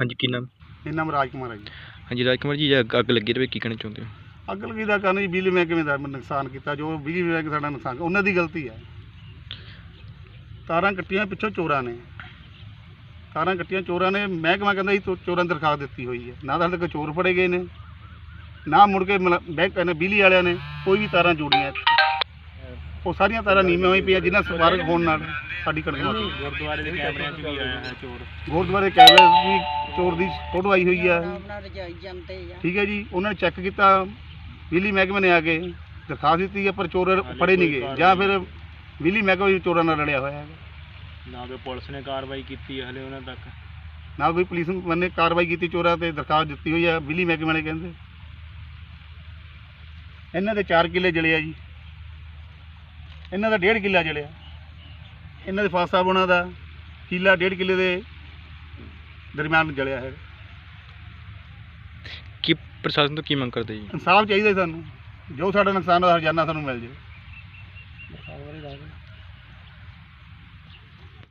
ਹਾਂਜੀ ਕੀ ਨਾਮ? ਇਹ ਨਾਮ ਰਾਜ ਕੁਮਾਰ ਹੈ ਜੀ। ਹਾਂਜੀ ਰਾਜ ਕੁਮਾਰ ਜੀ ਜੇ ਅੱਗ ਅੱਗ ਲੱਗੀ ਰਵੇ ਕੀ ਕਹਿਣਾ ਚਾਹੁੰਦੇ ਹੋ? ਅੱਗ ਲੱਗੀ ਦਾ ਕਾਰਨ ਜੀ ਬਿਜਲੀ ਮਹਿਕਮੇ ਦਾ ਨੁਕਸਾਨ ਕੀਤਾ ਜੋ ਬਿਜਲੀ ਮਹਿਕਮੇ ਸਾਡਾ ਨੁਕਸਾਨ ਉਹਨਾਂ ਦੀ ਗਲਤੀ ਹੈ। ਤਾਰਾਂ ਕੱਟੀਆਂ ਪਿੱਛੋਂ ਚੋਰਾਂ ਨੇ। ਤਾਰਾਂ ਕੱਟੀਆਂ ਚੋਰਾਂ ਨੇ ਮਹਿਕਮਾ ਕਹਿੰਦਾ ਜੀ ਚੋਰਾਂ ਦੀ ਦਰਖਾਸਤ ਦਿੱਤੀ ਹੋਈ ਹੈ। ਨਾ ਤਾਂ ਹਾਲੇ ਤੱਕ ਚੋਰ ਫੜੇ ਗਏ ਨੇ ਨਾ ਮੁੜ ਕੇ ਮਲ- ਬੈਂਕ ਨੇ ਬਿਜਲੀ ਵਾਲਿਆਂ ਨੇ ਕੋਈ ਵੀ ਤਾਰਾਂ ਜੋੜੀਆਂ ਇੱਥੇ। ਉਹ ਸਾਰੀਆਂ ਤਾਰਾਂ ਨੀਵੀਆਂ ਹੋਈ ਪਈਆਂ ਜਿਨ੍ਹਾਂ ਸਪਾਰਕ ਹੋਣ ਨਾਲ ਸਾਡੀ ਕਣਕ ਮਰ ਗੁਰਦੁਆਰੇ ਦੇ ਕੈਮਰਿਆਂ 'ਚ ਵੀ ਆਇਆ ਹੈ ਚੋਰ। ਗੁਰਦੁਆਰੇ ਕੈਮਰੇ ਵੀ ਚੋਰ ਦੀ ਫੋਟੋ ਆਈ ਹੋਈ ਹੈ ਆਪਣਾ ਰਜਾਈ ਜਾਂਦੇ ਆ। ਠੀਕ ਹੈ ਜੀ ਉਹਨਾਂ ਨੇ ਚੈੱਕ ਕੀਤਾ ਬਿਜਲੀ ਮਹਿਕਮੇ ਨੇ ਆ ਕੇ ਦਰਖਾਸਤ ਦਿੱਤੀ ਹੈ ਪਰ ਚੋਰ ਫੜੇ ਨਹੀਂ ਗਏ। ਜਾਂ ਫਿਰ ਬਿਜਲੀ ਮਹਿਕਮਾ ਵੀ ਚੋਰਾਂ ਨਾਲ ਲੜਿਆ ਹੋਇਆ ਹੈ ਨਾ ਕਿ ਪੁਲਿਸ ਨੇ ਕਾਰਵਾਈ ਕੀਤੀ ਹੈ ਹਲੇ ਉਹਨਾਂ ਤੱਕ। ਨਾ ਕੋਈ ਪੁਲਿਸ ਨੇ ਕਾਰਵਾਈ ਕੀਤੀ ਚੋਰਾਂ ਤੇ ਦਰਖਾਸਤ ਦਿੱਤੀ ਹੋਈ ਹੈ ਬਿਜਲੀ ਮਹਿਕਮੇ ਵਾਲੇ ਕਹਿੰਦੇ। ਇਹਨਾਂ ਦੇ 4 ਕਿੱਲੇ ਜਲੇ ਆ ਜੀ। ਇਹਨਾਂ ਦਾ 1.5 ਕਿੱਲਾ ਜਲਿਆ। ਇਹਨਾਂ ਦੇ ਫਾਸਾ ਬਣਾ ਦਾ ਕਿੱਲਾ 1.5 ਕਿੱਲੇ ਦੇ ਦਰਮਿਆਨ ਜਲਿਆ ਹੈ। ਕੀ ਪ੍ਰਸ਼ਾਸਨ ਤੋਂ ਕੀ ਮੰਗ ਕਰਦੇ ਜੀ? ਇਨਸਾਫ ਚਾਹੀਦਾ ਸਾਨੂੰ। ਜੋ ਸਾਡਾ ਨੁਕਸਾਨ ਹੋਇਆ ਹਰਜਾਨਾ ਸਾਨੂੰ ਮਿਲ ਜੇ